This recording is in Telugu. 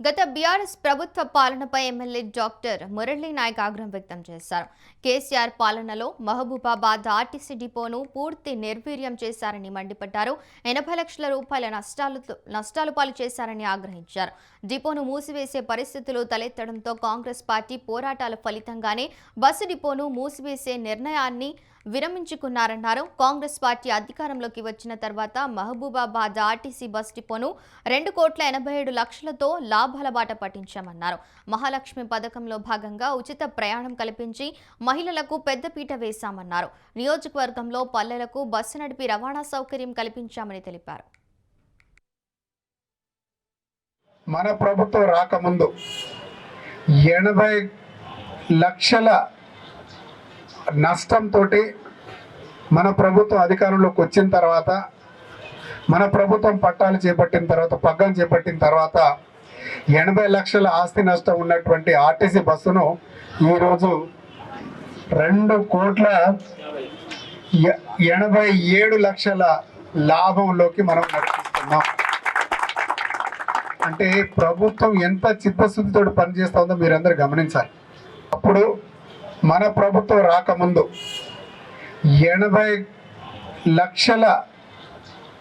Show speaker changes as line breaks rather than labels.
గత బీఆర్ఎస్ ప్రభుత్వ పాలనపై ఎమ్మెల్యే డాక్టర్ మురళీ నాయక్ ఆగ్రహం వ్యక్తం చేశారు. కేసీఆర్ పాలనలో మహబూబాబాద్ ఆర్టీసీ డిపోను పూర్తి నిర్వీర్యం చేశారని మండిపడ్డారు. ఎనభై లక్షల రూపాయల నష్టాలు నష్టాలు పాలు చేశారని ఆగ్రహించారు. డిపోను మూసివేసే పరిస్థితులు తలెత్తడంతో కాంగ్రెస్ పార్టీ పోరాటాల ఫలితంగానే బస్సు డిపోను మూసివేసే నిర్ణయాన్ని విరమించుకున్నారన్నారు. కాంగ్రెస్ పార్టీ అధికారంలోకి వచ్చిన తర్వాత మహబూబాబాద్ ఆర్టీసీ బస్ డిపోను రెండు కోట్ల ఎనభై ఏడు లక్షలతో లాభాల బాట పట్టించామన్నారు. మహాలక్ష్మి పథకంలో భాగంగా ఉచిత ప్రయాణం కల్పించి మహిళలకు పెద్దపీట వేశామన్నారు. నియోజకవర్గంలో పల్లెలకు బస్సు నడిపి రవాణా సౌకర్యం కల్పించామని తెలిపారు.
మన ప్రభుత్వం రాకముందు ఎనభై లక్షల నష్టంతో మన ప్రభుత్వం అధికారంలోకి వచ్చిన తర్వాత మన ప్రభుత్వం పట్టాలు చేపట్టిన తర్వాత పగ్గం చేపట్టిన తర్వాత ఎనభై లక్షల ఆస్తి నష్టం ఉన్నటువంటి ఆర్టీసీ బస్సును ఈరోజు రెండు కోట్ల ఎ- ఎనభై ఏడు లక్షల లాభంలోకి మనం నడిపిస్తున్నాం. అంటే ప్రభుత్వం ఎంత చిత్తశుద్ధితో పనిచేస్తుందో మీరందరూ గమనించాలి. అప్పుడు మన ప్రభుత్వం రాకముందు ఎనభై లక్షల